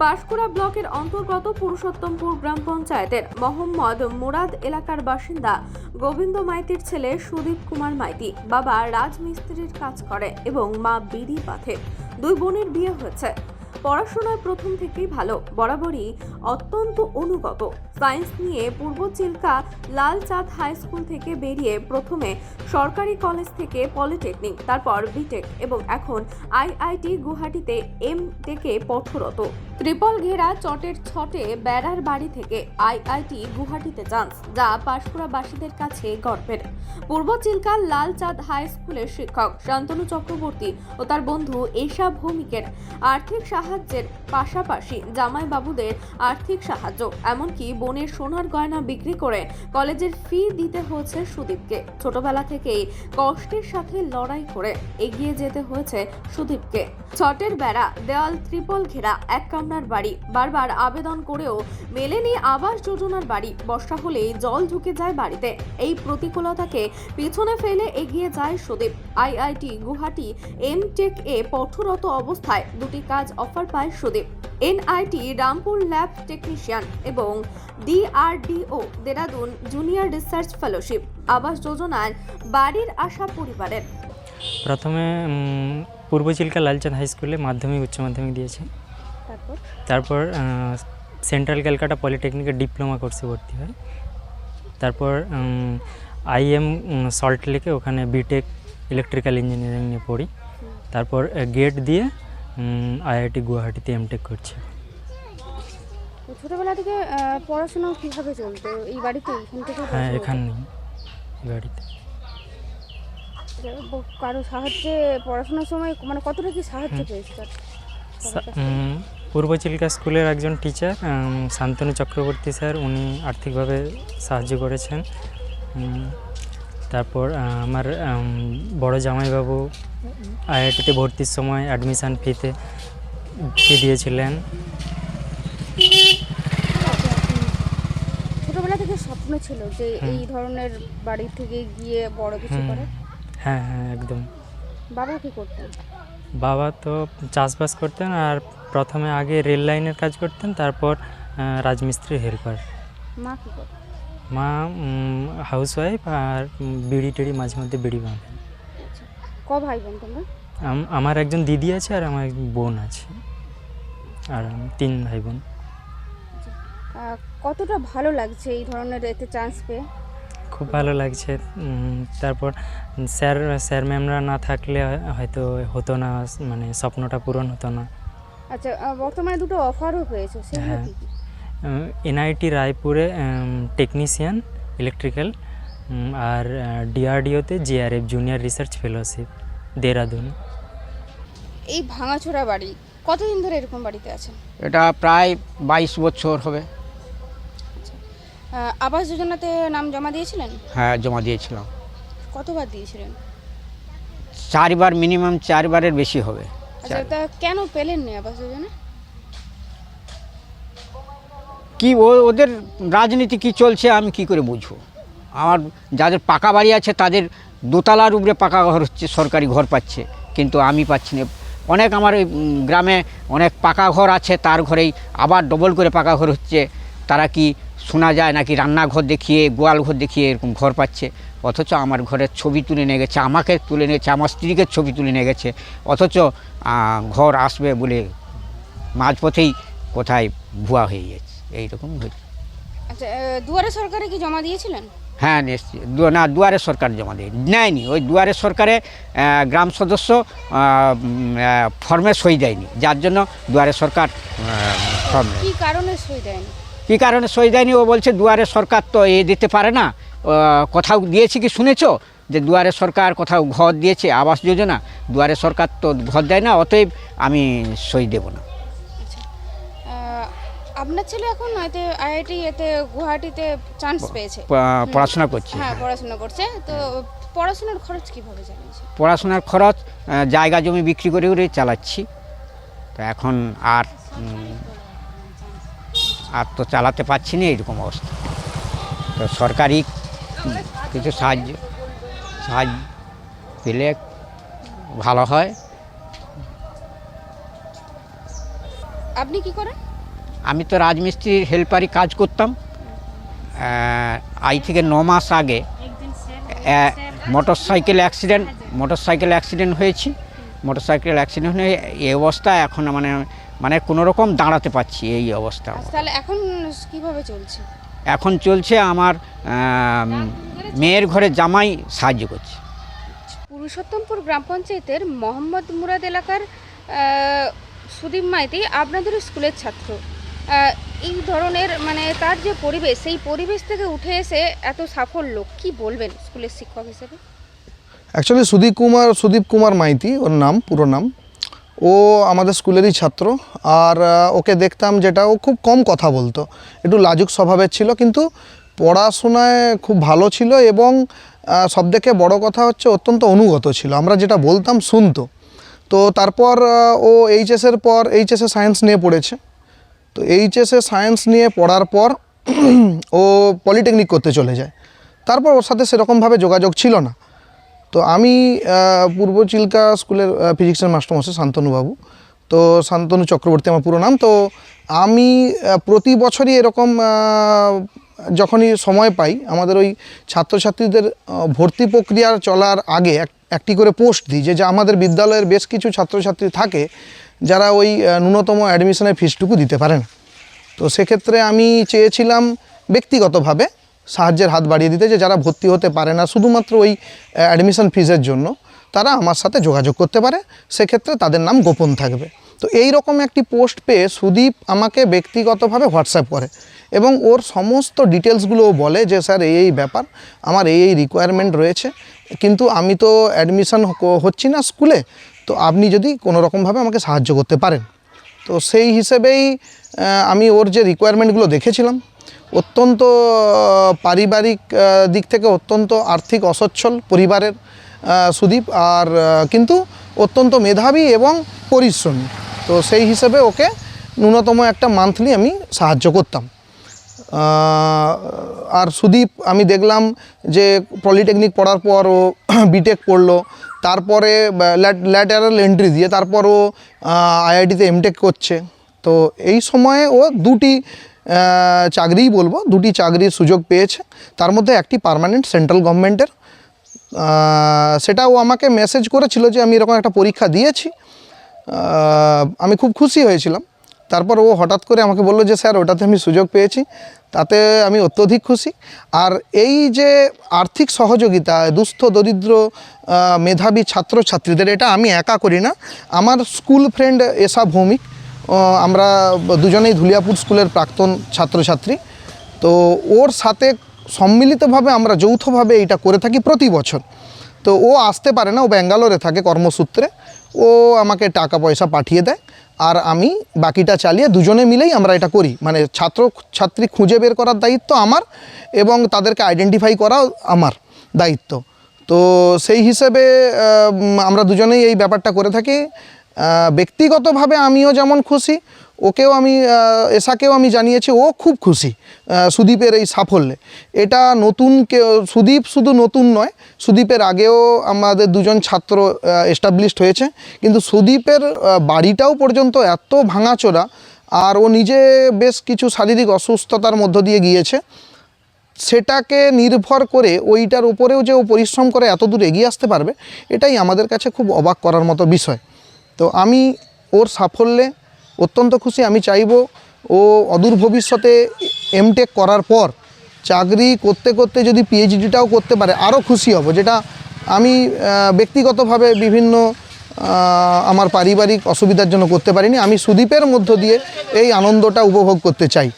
পাঁশকুড়া ব্লকের অন্তর্গত পুরুষোত্তমপুর গ্রাম পঞ্চায়েতের মোহাম্মদ মুরাদ এলাকার বাসিন্দা গোবিন্দ মাইতির ছেলে সুদীপ কুমার মাইতি বাবা রাজমিস্ত্রির কাজ করে এবং মা বিড়ি পাথে দুই বোনের বিয়ে হয়েছে। পড়াশোনায় প্রথম থেকেই ভালো, বরাবরই অত্যন্ত অনুগত। সায়েন্স নিয়ে পূর্ব চিল্কা লালচাঁদ হাই স্কুল থেকে বেরিয়ে প্রথমে সরকারি কলেজ থেকে পলিটেকনিক, তারপর বিটেক এবং এখন আইআইটি গুয়াহাটিতে এম টেকে পঠরত ত্রিপল ঘেরা চটের ছটে বেড়ার বাড়ি থেকে আইআইটি গুয়াহাটিতে চান্স, যা পাঁশকুড়াবাসীদের কাছে গর্বের। পূর্ব চিল্কা লালচাঁদ হাই স্কুলের শিক্ষক শান্তনু চক্রবর্তী ও তার বন্ধু এশা ভৌমিকের আর্থিক সাহায্যের পাশাপাশি জামাই বাবুদের আর্থিক সাহায্য, এমনকি বোনের সোনার গয়না বিক্রি করে কলেজের ফি দিতে হয়েছে সুদীপকে। ছোটবেলা থেকেই কষ্টের সাথে লড়াই করে এগিয়ে যেতে হয়েছে সুদীপকে। ছটের বেড়া, দেওয়াল ত্রিপল ঘেরা, এক কামরার বাড়ি। বারবার আবেদন করেও মেলেনি আবাস যোজনার বাড়ি। বর্ষা হলেই জল ঢুকে যায় বাড়িতে। এই প্রতিকূলতাকে পিছনে ফেলে এগিয়ে যায় Sudip. IIT Guwahati M Tech এ পঠরত অবস্থায় দুটি কাজ অফার পায় Sudip. NIT Rampur lab technician এবং DRDO Dehradun junior research fellowship. আবাস যোজনার বাড়ির আশা পরিবারের। প্রথমে পূর্ব চিল্কা লালচাঁদ হাই স্কুলে মাধ্যমিক, উচ্চ মাধ্যমিক দিয়েছে। তারপর সেন্ট্রাল ক্যালকাটা পলিটেকনিকে ডিপ্লোমা কোর্সে ভর্তি হয়। তারপর আইএম সল্ট লেকে ওখানে বিটেক ইলেকট্রিক্যাল ইঞ্জিনিয়ারিং নিয়ে পড়ি। তারপর গেট দিয়ে আইআইটি গুয়াহাটিতে এমটেক করছি। ছোটবেলা থেকে পড়াশোনা কীভাবে চলতো? এই বাড়িতে এখান থেকে হ্যাঁ এখানেই গাড়িতে। কারও সাহায্যে পড়াশোনার সময় মানে কতটা কি সাহায্য পেয়েছে পূর্ব চিল্কা স্কুলের একজন টিচার শান্তনু চক্রবর্তী স্যার উনি আর্থিকভাবে সাহায্য করেছেন। তারপর আমার বড় জামাইবাবু আইআইটিতে ভর্তির সময় অ্যাডমিশান ফিতে ফি দিয়েছিলেন। ছোটবেলা থেকে স্বপ্ন ছিল যে এই ধরনের বাড়ি থেকে গিয়ে বড় কিছু করে হ্যাঁ হ্যাঁ একদম। বাবা কি করতেন? বাবা তো চাষবাস করতেন আর প্রথমে আগে রেল লাইনের কাজ করতেন তারপর রাজমিস্ত্রির হেল্পার মা কি করতেন মা হাউস ওয়াইফ আর বিড়ি টিড়ি মাঝে মধ্যে বিড়ি বাঁধেন। ক ভাই বোন তোমরা আমার একজন দিদি আছে আর আমার বোন আছে। আর তিন ভাই বোন আহ, কতটা ভালো লাগছে এই ধরনের এতে চান্স পেয়ে? খুব ভালো লাগছে। তারপর স্যার স্যার ম্যামরা না থাকলে হয়তো হতো না মানে স্বপ্নটা পূরণ হতো না। আচ্ছা বর্তমানে দুটো অফারও পেয়েছ সেগুলো হ্যাঁ। কি কি? এনআইটি রায়পুরে টেকনিশিয়ান ইলেকট্রিক্যাল আর ডিআরডিওতে GRF junior research fellowship Dehradun এই ভাঙাচোরা বাড়ি কতদিন ধরে এরকম বাড়িতে আছেন? এটা প্রায় বাইশ বছর হবে। আহ, আবাস যোজনাতে নাম জমা দিয়েছিলেন? হ্যাঁ জমা দিয়েছিলাম। কতবার দিয়েছিলেন? চারবার মিনিমাম চারবারের বেশি হবে। আচ্ছা তা কেন পেলেন নি আবাস যোজনা কি ওদের রাজনীতি কি চলছে আমি কি করে বুঝব? আমার যাদের পাকা বাড়ি আছে তাদের দোতলার উপরে পাকা ঘর হচ্ছে সরকারি ঘর পাচ্ছে কিন্তু আমি পাচ্ছি না। অনেক আমার গ্রামে অনেক পাকা ঘর আছে তার ঘরেই আবার ডবল করে পাকা ঘর হচ্ছে। তারা কি শোনা যায় নাকি রান্নাঘর দেখিয়ে গোয়াল ঘর দেখিয়ে এরকম ঘর পাচ্ছে? অথচ আমার ঘরের ছবি তুলে নিয়ে গেছে আমাকে তুলে নিয়েছে আমার স্ত্রীকে ছবি তুলে নিয়ে গেছে অথচ ঘর আসবে বলে মাঝপথেই কোথায় ভুয়া হয়ে যাচ্ছে এইরকম হয়েছে। আচ্ছা দুয়ারে সরকারে কি জমা দিয়েছিলেন? হ্যাঁ না দুয়ারে সরকার জমা দেয় নেয়নি ওই দুয়ারে সরকারে গ্রাম সদস্য ফর্মে সই দেয়নি যার জন্য দুয়ারে সরকার ফর্ম কি কারণে সই দেয়নি? কী কারণে সই দেয়নি ও বলছে দুয়ারে সরকার তো এ দিতে পারে না কোথাও দিয়েছে কি শুনেছো? যে দুয়ারে সরকার কোথাও ঘর দিয়েছে আবাস যোজনা? দুয়ারে সরকার তো ঘর দেয় না অতএব আমি সই দেব না। আপনার ছেলে এখন এতে আইআইটি এতে গুয়াহাটিতে চান্স পেয়েছে। পড়াশোনা করছি। হ্যাঁ পড়াশোনা করছে। তো পড়াশোনার খরচ কীভাবে চালিয়েছে? পড়াশোনার খরচ জায়গা জমি বিক্রি করে করে চালাচ্ছি। তো এখন আর আর তো চালাতে পারছি না এরকম অবস্থা। তো সরকারি কিছু সাহায্য সাহায্য পেলে ভালো হয়। আপনি কি করেন? আমি তো রাজমিস্ত্রির হেল্পারি কাজ করতাম। আই থেকে ন মাস আগে motorcycle accident motorcycle accident হয়েছি। মোটর সাইকেল অ্যাক্সিডেন্ট হয়ে এই অবস্থা এখন মানে মানে কোনো রকম দাঁড়াতে পারছি এই অবস্থা। আচ্ছা, তাহলে এখন কীভাবে চলছে? এখন চলছে আমার মেয়ের ঘরে জামাই সাহায্য করছে। পুরুষোত্তমপুর গ্রাম পঞ্চায়েতের মোহাম্মদ মুরাদ এলাকার সুদীপ মাইতি আপনাদের স্কুলের ছাত্র। এই ধরনের মানে তার যে পরিবেশ সেই পরিবেশ থেকে উঠে এসে এত সাফল্য কি বলবেন স্কুলের শিক্ষক হিসেবে? অ্যাকচুয়ালি সুদীপ কুমার সুদীপ কুমার মাইতি ওর নাম পুরো নাম। ও আমাদের স্কুলেরই ছাত্র, আর ওকে দেখতাম যেটা ও খুব কম কথা বলতো। একটু লাজুক স্বভাবের ছিল, কিন্তু পড়াশোনায় খুব ভালো ছিল এবং সব থেকে বড় কথা হচ্ছে অত্যন্ত অনুগত ছিল। আমরা যেটা বলতাম শুনতো। তো তারপর ও এইচএসের পর এইচএসে সায়েন্স নিয়ে পড়েছে। তো এইচএসে সায়েন্স নিয়ে পড়ার পর ও পলিটেকনিক করতে চলে যায়। তারপর ওর সাথে সেরকমভাবে যোগাযোগ ছিল না। তো আমি পূর্ব চিল্কা স্কুলের ফিজিক্সের মাস্টারমশাই শান্তনুবাবু তো শান্তনু চক্রবর্তী আমার পুরো নাম। তো আমি প্রতি বছরই এরকম যখনই সময় পাই, আমাদের ওই ছাত্রছাত্রীদের ভর্তি প্রক্রিয়া চলার আগে এক- একটি করে পোস্ট দিই যে যে আমাদের বিদ্যালয়ের বেশ কিছু ছাত্রছাত্রী থাকে, যারা ওই ন্যূনতম অ্যাডমিশনের ফিসটুকু দিতে পারে না। তো সেক্ষেত্রে আমি চেয়েছিলাম ব্যক্তিগতভাবে সাহায্যের হাত বাড়িয়ে দিতে যে যারা ভর্তি হতে পারে না, শুধুমাত্র ওই অ্যাডমিশন ফিজের জন্য তারা আমার সাথে যোগাযোগ করতে পারে। সেক্ষেত্রে তাদের নাম গোপন থাকবে। তো এই রকম একটি পোস্ট পেয়ে সুদীপ আমাকে ব্যক্তিগতভাবে হোয়াটসঅ্যাপ করে এবং ওর সমস্ত ডিটেলসগুলো ও বলে যে, স্যার, এই এই ব্যাপার, আমার এই এই রিকোয়ারমেন্ট রয়েছে, কিন্তু আমি তো অ্যাডমিশন হচ্ছি না স্কুলে, তো আপনি যদি কোনো রকমভাবে আমাকে সাহায্য করতে পারেন। তো সেই হিসেবেই আমি ওর যে রিকোয়ারমেন্টগুলো দেখেছিলাম অত্যন্ত পারিবারিক দিক থেকে অত্যন্ত আর্থিক অসচ্ছল পরিবারের সুদীপ। আর কিন্তু অত্যন্ত মেধাবী এবং পরিশ্রমী। তো সেই হিসেবে ওকে ন্যূনতম একটা মান্থলি আমি সাহায্য করতাম। আর সুদীপ, আমি দেখলাম যে পলিটেকনিক পড়ার পর ও বিটেক পড়ল। তারপরে ল্যাটারাল এন্ট্রি দিয়ে তারপর ও আইআইটিতে এমটেক করছে। তো এই সময়ে ও দুটি চাকরিই বলব, দুটি চাকরির সুযোগ পেয়েছে। তার মধ্যে একটি পার্মানেন্ট সেন্ট্রাল গভর্নমেন্টের সেটা ও আমাকে মেসেজ করেছিল যে আমি এরকম একটা পরীক্ষা দিয়েছি। আমি খুব খুশি হয়েছিলাম। তারপর ও হঠাৎ করে আমাকে বলল যে, স্যার, ওটাতে আমি সুযোগ পেয়েছি। তাতে আমি অত্যধিক খুশি। আর এই যে আর্থিক সহযোগিতা, দুস্থ, দরিদ্র মেধাবী ছাত্রছাত্রীদের, এটা আমি একা করি না। আমার স্কুল ফ্রেন্ড এসা ভৌমিক আমরা দুজনেই ধুলিয়াপুর স্কুলের প্রাক্তন ছাত্রছাত্রী। তো ওর সাথে সম্মিলিতভাবে আমরা যৌথভাবে এটা করে থাকি প্রতি বছর। তো ও আসতে পারে না, ও ব্যাঙ্গালোরে থাকে কর্মসূত্রে। ও আমাকে টাকা পয়সা পাঠিয়ে দেয় আর আমি বাকিটা চালিয়ে দুজনে মিলেই আমরা এটা করি। মানে ছাত্র, ছাত্রী খুঁজে বের করার দায়িত্ব আমার এবং তাদেরকে আইডেন্টিফাই করাও আমার দায়িত্ব। তো সেই হিসেবে আমরা দুজনেই এই ব্যাপারটা করে থাকি। ব্যক্তিগতভাবে আমিও যেমন খুশি, ওকেও আমি এসাকেও আমি জানিয়েছি, ও খুব খুশি সুদীপের এই সাফল্যে। এটা নতুন কেউ, সুদীপ শুধু নতুন নয়, সুদীপের আগেও আমাদের দুজন ছাত্র এস্টাবলিশড হয়েছে, কিন্তু সুদীপের বাড়িটাও পর্যন্ত এত ভাঙাচোরা, আর ও নিজে বেশ কিছু শারীরিক অসুস্থতার মধ্য দিয়ে গিয়েছে। সেটাকে নির্ভর করে ওইটার উপরেও যে ও পরিশ্রম করে এত দূর এগিয়ে আসতে পারবে, এটাই আমাদের কাছে খুব অবাক করার মতো বিষয়। তো আমি ওর সাফল্যে অত্যন্ত খুশি। আমি চাইব ও অদূর ভবিষ্যতে এমটেক করার পর চাকরি করতে করতে যদি পিএইচডিটাও করতে পারে, আরও খুশি হব, যেটা আমি ব্যক্তিগতভাবে বিভিন্ন আমার পারিবারিক অসুবিধার জন্য করতে পারিনি। আমি সুদীপের মধ্য দিয়ে এই আনন্দটা উপভোগ করতে চাই।